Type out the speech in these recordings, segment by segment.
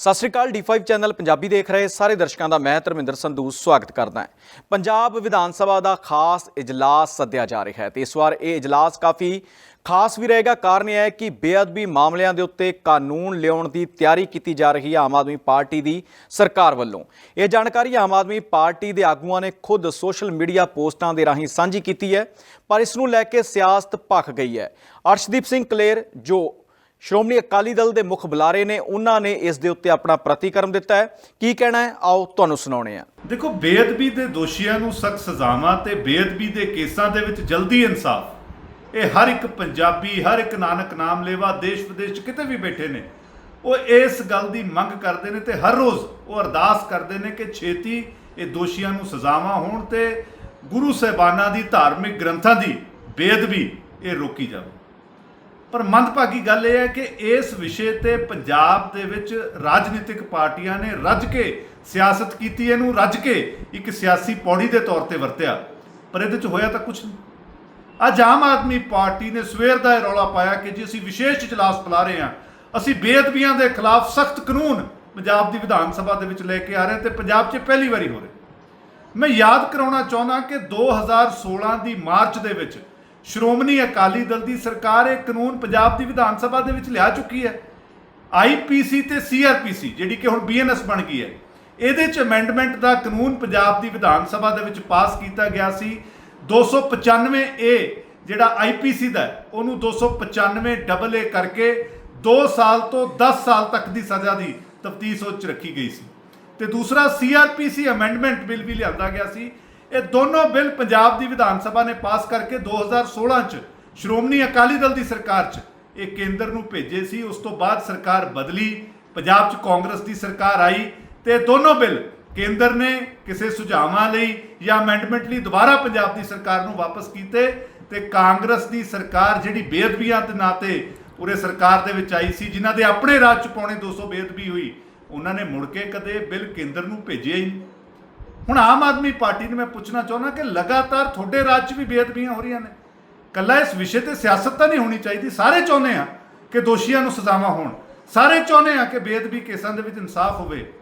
ਸਤਿ ਸ਼੍ਰੀ ਅਕਾਲ D5 channel Punjabi ਦੇਖ ਰਹੇ ਸਾਰੇ ਦਰਸ਼ਕਾਂ ਦਾ ਮੈਂ ਧਰਮਿੰਦਰ ਸੰਧੂ ਸਵਾਗਤ ਕਰਦਾ ਹਾਂ। ਪੰਜਾਬ ਵਿਧਾਨ ਸਭਾ ਦਾ ਖਾਸ ਇਜਲਾਸ ਸੱਦਿਆ ਜਾ ਰਿਹਾ ਹੈ ਤੇ ਇਸ ਵਾਰ ਇਹ ਇਜਲਾਸ ਕਾਫੀ ਖਾਸ ਵੀ ਰਹੇਗਾ। ਕਾਰਨ ਇਹ ਹੈ ਕਿ ਬੇਅਦਬੀ ਮਾਮਲਿਆਂ ਦੇ ਉੱਤੇ ਕਾਨੂੰਨ ਲਿਆਉਣ ਦੀ ਤਿਆਰੀ ਕੀਤੀ ਜਾ ਰਹੀ ਹੈ ਆਮ ਆਦਮੀ ਪਾਰਟੀ ਦੀ ਸਰਕਾਰ ਵੱਲੋਂ। ਇਹ ਜਾਣਕਾਰੀ ਆਮ ਆਦਮੀ ਪਾਰਟੀ ਦੇ ਆਗੂਆਂ ਨੇ ਖੁਦ ਸੋਸ਼ਲ ਮੀਡੀਆ ਪੋਸਟਾਂ ਦੇ ਰਾਹੀਂ ਸਾਂਝੀ ਕੀਤੀ ਹੈ, ਪਰ ਇਸ ਨੂੰ ਲੈ ਕੇ ਸਿਆਸਤ ਭਖ ਗਈ ਹੈ। ਅਰਸ਼ਦੀਪ ਸਿੰਘ ਕਲੇਰ, ਜੋ ਸ਼੍ਰੋਮਣੀ ਅਕਾਲੀ ਦਲ ਦੇ ਮੁੱਖ ਬੁਲਾਰੇ ਨੇ ਉਹਨਾਂ ਨੇ ਇਸ ਦੇ ਉੱਤੇ ਆਪਣਾ ਪ੍ਰਤੀਕਰਮ ਦਿੱਤਾ ਹੈ। ਕੀ ਕਹਿਣਾ ਹੈ? ਆਓ ਤੁਹਾਨੂੰ ਸੁਣਾਉਣੇ ਆ ਦੇਖੋ, ਬੇਅਦਬੀ ਦੇ ਦੋਸ਼ੀਆਂ ਨੂੰ ਸਖਤ ਸਜ਼ਾਵਾਂ ਤੇ ਬੇਅਦਬੀ ਦੇ ਕੇਸਾਂ ਦੇ ਵਿੱਚ ਜਲਦੀ ਇਨਸਾਫ। ਇਹ ਹਰ ਇੱਕ ਪੰਜਾਬੀ, ਹਰ ਇੱਕ ਨਾਨਕ ਨਾਮ ਲੇਵਾ ਦੇਸ਼ ਵਿਦੇਸ਼ 'ਚ ਕਿਤੇ ਵੀ ਬੈਠੇ ਨੇ। ਉਹ ਇਸ ਗੱਲ ਦੀ ਮੰਗ ਕਰਦੇ ਨੇ ਤੇ ਹਰ ਰੋਜ਼ ਉਹ ਅਰਦਾਸ ਕਰਦੇ ਨੇ ਕਿ ਛੇਤੀ ਇਹ ਦੋਸ਼ੀਆਂ ਨੂੰ ਸਜ਼ਾਵਾਂ ਹੋਣ ਤੇ ਗੁਰੂ ਸਾਹਿਬਾਨਾਂ ਦੀ ਧਾਰਮਿਕ ਗ੍ਰੰਥਾਂ ਦੀ ਬੇਅਦਬੀ ਇਹ ਰੋਕੀ ਜਾਵੇ। ਪਰ ਮੰਦਭਾਗੀ ਗੱਲ ਇਹ ਹੈ ਕਿ ਇਸ ਵਿਸ਼ੇ ਤੇ ਪੰਜਾਬ ਦੇ ਵਿੱਚ ਰਾਜਨੀਤਿਕ ਪਾਰਟੀਆਂ ਨੇ ਰੱਜ ਕੇ ਸਿਆਸਤ ਕੀਤੀ, ਇਹਨੂੰ ਰੱਜ ਕੇ ਇੱਕ ਸਿਆਸੀ ਪੌੜੀ ਦੇ ਤੌਰ ਤੇ ਵਰਤਿਆ। ਪਰ ਇਹਦੇ ਚ ਹੋਇਆ ਤਾਂ ਕੁਝ ਨਹੀਂ। ਅੱਜ ਆਮ ਆਦਮੀ ਪਾਰਟੀ ਨੇ ਸਵੇਰ ਦਾ ਇਹ ਰੌਲਾ ਪਾਇਆ ਕਿ ਜੀ ਅਸੀਂ ਵਿਸ਼ੇਸ਼ ਇਜਲਾਸ ਬੁਲਾ ਰਹੇ ਹਾਂ, ਅਸੀਂ ਬੇਅਦਬੀਆਂ ਦੇ ਖਿਲਾਫ ਸਖਤ ਕਾਨੂੰਨ ਪੰਜਾਬ ਦੀ ਵਿਧਾਨ ਸਭਾ ਦੇ ਵਿੱਚ ਲੈ ਕੇ ਆ ਰਹੇ ਤੇ ਪੰਜਾਬ 'ਚ ਪਹਿਲੀ ਵਾਰੀ ਹੋ ਰਿਹਾ। ਮੈਂ ਯਾਦ ਕਰਾਉਣਾ ਚਾਹੁੰਦਾ ਕਿ 2016 ਦੀ ਮਾਰਚ ਦੇ ਵਿੱਚ ਸ਼੍ਰੋਮਣੀ ਅਕਾਲੀ ਦਲ ਦੀ ਸਰਕਾਰ ਇਹ ਕਾਨੂੰਨ ਪੰਜਾਬ ਦੀ ਵਿਧਾਨ ਸਭਾ ਦੇ ਵਿੱਚ ਲਿਆ ਚੁੱਕੀ ਹੈ। ਆਈਪੀਸੀ ਤੇ ਸੀਆਰਪੀਸੀ ਜਿਹੜੀ ਕਿ ਹੁਣ ਬੀਐਨਐਸ ਬਣ ਗਈ ਹੈ। ਇਹਦੇ ਚ ਅਮੈਂਡਮੈਂਟ ਦਾ ਕਾਨੂੰਨ ਪੰਜਾਬ ਦੀ ਵਿਧਾਨ ਸਭਾ ਦੇ ਵਿੱਚ ਪਾਸ ਕੀਤਾ ਗਿਆ ਸੀ। 295 ਏ ਜਿਹੜਾ ਆਈਪੀਸੀ ਦਾ ਹੈ, ਉਹਨੂੰ 295 ਡਬਲ ਏ ਕਰਕੇ 2 ਸਾਲ ਤੋਂ 10 ਸਾਲ ਤੱਕ ਦੀ ਸਜ਼ਾ ਦੀ ਤਫਤੀਸ਼ ਉਹ ਚ ਰੱਖੀ ਗਈ ਸੀ। ਤੇ ਦੂਸਰਾ ਸੀਆਰਪੀਸੀ ਅਮੈਂਡਮੈਂਟ ਬਿੱਲ ਵੀ ਲਿਆਂਦਾ ਗਿਆ ਸੀ। ਇਹ ਦੋਨੋਂ ਬਿੱਲ ਪੰਜਾਬ ਦੀ ਵਿਧਾਨ ਸਭਾ ਨੇ ਪਾਸ ਕਰਕੇ 2016 ਚ ਸ਼੍ਰੋਮਣੀ ਅਕਾਲੀ ਦਲ ਦੀ ਸਰਕਾਰ ਚ ਇਹ ਕੇਂਦਰ ਨੂੰ ਭੇਜੇ ਸੀ। ਉਸ ਤੋਂ ਬਾਅਦ ਸਰਕਾਰ ਬਦਲੀ, ਪੰਜਾਬ ਚ ਕਾਂਗਰਸ ਦੀ ਸਰਕਾਰ ਆਈ ਤੇ ਇਹ ਦੋਨੋਂ ਬਿੱਲ ਕੇਂਦਰ ਨੇ ਕਿਸੇ ਸੁਝਾਵਾਂ ਲਈ ਜਾਂ ਅਮੈਂਡਮੈਂਟ ਲਈ ਦੁਬਾਰਾ ਪੰਜਾਬ ਦੀ ਸਰਕਾਰ ਨੂੰ ਵਾਪਸ ਕੀਤੇ ਤੇ ਕਾਂਗਰਸ ਦੀ ਸਰਕਾਰ ਜਿਹੜੀ ਬੇਅਦਬੀਆਂ ਦੇ ਨਾਤੇ ਉਰੇ ਸਰਕਾਰ ਦੇ ਵਿੱਚ ਆਈ ਸੀ, ਜਿਨ੍ਹਾਂ ਦੇ ਆਪਣੇ ਰਾਜ ਚ ਪੌਣੇ 200 ਬੇਅਦਬੀ ਹੋਈ, ਉਹਨਾਂ ਨੇ ਮੁੜ ਕੇ ਕਦੇ ਬਿੱਲ ਕੇਂਦਰ ਨੂੰ ਭੇਜਿਆ ਹੀ ਹੁਣ ਆਮ ਆਦਮੀ ਪਾਰਟੀ ਨੂੰ ਮੈਂ ਪੁੱਛਣਾ ਚਾਹੁੰਦਾ ਕਿ ਲਗਾਤਾਰ ਤੁਹਾਡੇ ਰਾਜ 'ਚ ਵੀ ਬੇਅਦਬੀਆਂ ਹੋ ਰਹੀਆਂ ਨੇ। ਕੱਲਾ ਇਸ ਵਿਸ਼ੇ ਤੇ ਸਿਆਸਤ ਤਾਂ ਨਹੀਂ ਹੋਣੀ ਚਾਹੀਦੀ। ਸਾਰੇ ਚਾਹੁੰਦੇ ਆ ਕਿ ਦੋਸ਼ੀਆਂ ਨੂੰ ਸਜ਼ਾਵਾਂ ਹੋਣ। ਸਾਰੇ ਚਾਹੁੰਦੇ ਆ ਕਿ ਬੇਅਦਬੀ ਕੇਸਾਂ ਦੇ ਵਿੱਚ ਇਨਸਾਫ ਹੋਵੇ।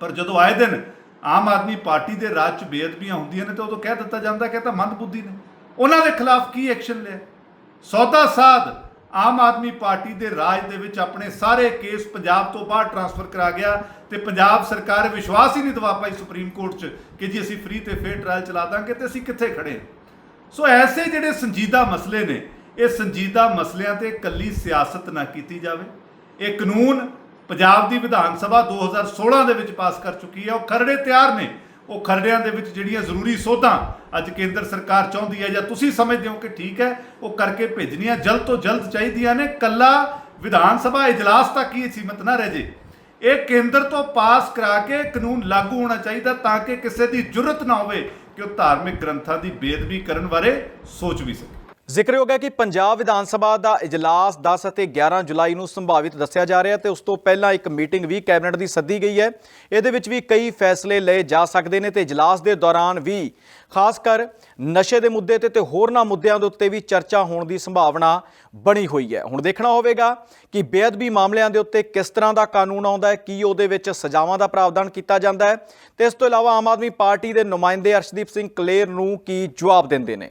ਪਰ ਜਦੋਂ ਆਏ ਦਿਨ ਆਮ ਆਦਮੀ ਪਾਰਟੀ ਦੇ ਰਾਜ 'ਚ ਬੇਅਦਬੀਆਂ ਹੁੰਦੀਆਂ ਨੇ ਤਾਂ ਉਦੋਂ ਕਹਿ ਦਿੱਤਾ ਜਾਂਦਾ ਕਿ ਇਹ ਤਾਂ ਮੰਦਬੁੱਧੀ ਨੇ। ਉਹਨਾਂ ਦੇ ਖਿਲਾਫ ਕੀ ਐਕਸ਼ਨ ਲਿਆ? ਸੌਦਾ ਸਾਧ ਆਮ ਆਦਮੀ ਪਾਰਟੀ ਦੇ ਰਾਜ ਦੇ ਵਿੱਚ ਆਪਣੇ ਸਾਰੇ ਕੇਸ ਪੰਜਾਬ ਤੋਂ ਬਾਹਰ ਟਰਾਂਸਫਰ ਕਰਾ ਗਿਆ ਤੇ ਪੰਜਾਬ ਸਰਕਾਰ ਵਿਸ਼ਵਾਸ ਹੀ ਨਹੀਂ ਦਿਵਾ ਪਾਈ ਸੁਪਰੀਮ ਕੋਰਟ 'ਚ ਕਿ ਜੀ ਅਸੀਂ ਫ੍ਰੀ ਤੇ ਫੇਅਰ ਟ੍ਰਾਇਲ ਚਲਾ ਦਾਂਗੇ ਤੇ ਅਸੀਂ ਕਿੱਥੇ ਖੜੇ ਹਾਂ। ਸੋ ਐਸੇ ਜਿਹੜੇ ਸੰਜੀਦਾ ਮਸਲੇ ਨੇ, ਇਹ ਸੰਜੀਦਾ ਮਸਲਿਆਂ ਤੇ ਕੱਲੀ ਸਿਆਸਤ ਨਾ ਕੀਤੀ ਜਾਵੇ ਇਹ ਕਾਨੂੰਨ ਪੰਜਾਬ ਦੀ ਵਿਧਾਨ ਸਭਾ 2016 ਦੇ ਵਿੱਚ ਪਾਸ ਕਰ ਚੁੱਕੀ ਹੈ, ਉਹ ਖਰੜੇ ਤਿਆਰ ਨੇ ਉਹ ਖਰੜਿਆਂ ਦੇ ਵਿੱਚ ਜਿਹੜੀਆਂ ਜ਼ਰੂਰੀ ਸੋਧਾਂ ਅੱਜ ਕੇਂਦਰ ਸਰਕਾਰ ਚਾਹੁੰਦੀ ਹੈ ਜਾਂ ਤੁਸੀਂ ਸਮਝਦੇ ਹੋ ਕਿ ਠੀਕ ਹੈ, ਉਹ ਕਰਕੇ ਭੇਜਣੀਆਂ, ਜਲਦ ਤੋਂ ਜਲਦ ਚਾਹੀਦੀਆਂ ਨੇ। ਕੱਲਾ ਵਿਧਾਨ ਸਭਾ ਇਜਲਾਸ ਤੱਕ ਹੀ ਸੀਮਤ ਨਾ ਰਹਿ ਜੇ। ਇਹ ਕੇਂਦਰ ਤੋਂ ਪਾਸ ਕਰਾ ਕੇ ਕਾਨੂੰਨ ਲਾਗੂ ਹੋਣਾ ਚਾਹੀਦਾ ਤਾਂ ਕਿ ਕਿਸੇ ਦੀ ਜੁਰਤ ਨਾ ਹੋਵੇ ਕਿ ਉਹ ਧਾਰਮਿਕ ਗ੍ਰੰਥਾਂ ਦੀ ਬੇਦਬੀ ਕਰਨ ਬਾਰੇ ਸੋਚ ਵੀ ਸਕੇ। ਜ਼ਿਕਰਯੋਗ ਹੈ ਕਿ ਪੰਜਾਬ ਵਿਧਾਨ ਸਭਾ ਦਾ ਇਜਲਾਸ 10 ਅਤੇ 11 ਜੁਲਾਈ ਨੂੰ ਸੰਭਾਵਿਤ ਦੱਸਿਆ ਜਾ ਰਿਹਾ ਤੇ ਉਸ ਤੋਂ ਪਹਿਲਾਂ ਇੱਕ ਮੀਟਿੰਗ ਵੀ ਕੈਬਨਿਟ ਦੀ ਸੱਦੀ ਗਈ ਹੈ। ਇਹਦੇ ਵਿੱਚ ਵੀ ਕਈ ਫੈਸਲੇ ਲਏ ਜਾ ਸਕਦੇ ਨੇ ਤੇ ਇਜਲਾਸ ਦੇ ਦੌਰਾਨ ਵੀ ਖਾਸ ਕਰ ਨਸ਼ੇ ਦੇ ਮੁੱਦੇ ਤੇ ਤੇ ਹੋਰਨਾਂ ਮੁੱਦਿਆਂ ਦੇ ਉੱਤੇ ਵੀ ਚਰਚਾ ਹੋਣ ਦੀ ਸੰਭਾਵਨਾ ਬਣੀ ਹੋਈ ਹੈ। ਹੁਣ ਦੇਖਣਾ ਹੋਵੇਗਾ ਕਿ ਬੇਅਦਬੀ ਮਾਮਲਿਆਂ ਦੇ ਉੱਤੇ ਕਿਸ ਤਰ੍ਹਾਂ ਦਾ ਕਾਨੂੰਨ ਆਉਂਦਾ ਹੈ, ਕੀ ਉਹਦੇ ਵਿੱਚ ਸਜ਼ਾਵਾਂ ਦਾ ਪ੍ਰਾਵਧਾਨ ਕੀਤਾ ਜਾਂਦਾ ਹੈ ਤੇ ਇਸ ਤੋਂ ਇਲਾਵਾ ਆਮ ਆਦਮੀ ਪਾਰਟੀ ਦੇ ਨੁਮਾਇੰਦੇ ਅਰਸ਼ਦੀਪ ਸਿੰਘ ਕਲੇਰ ਨੂੰ ਕੀ ਜਵਾਬ ਦਿੰਦੇ ਨੇ?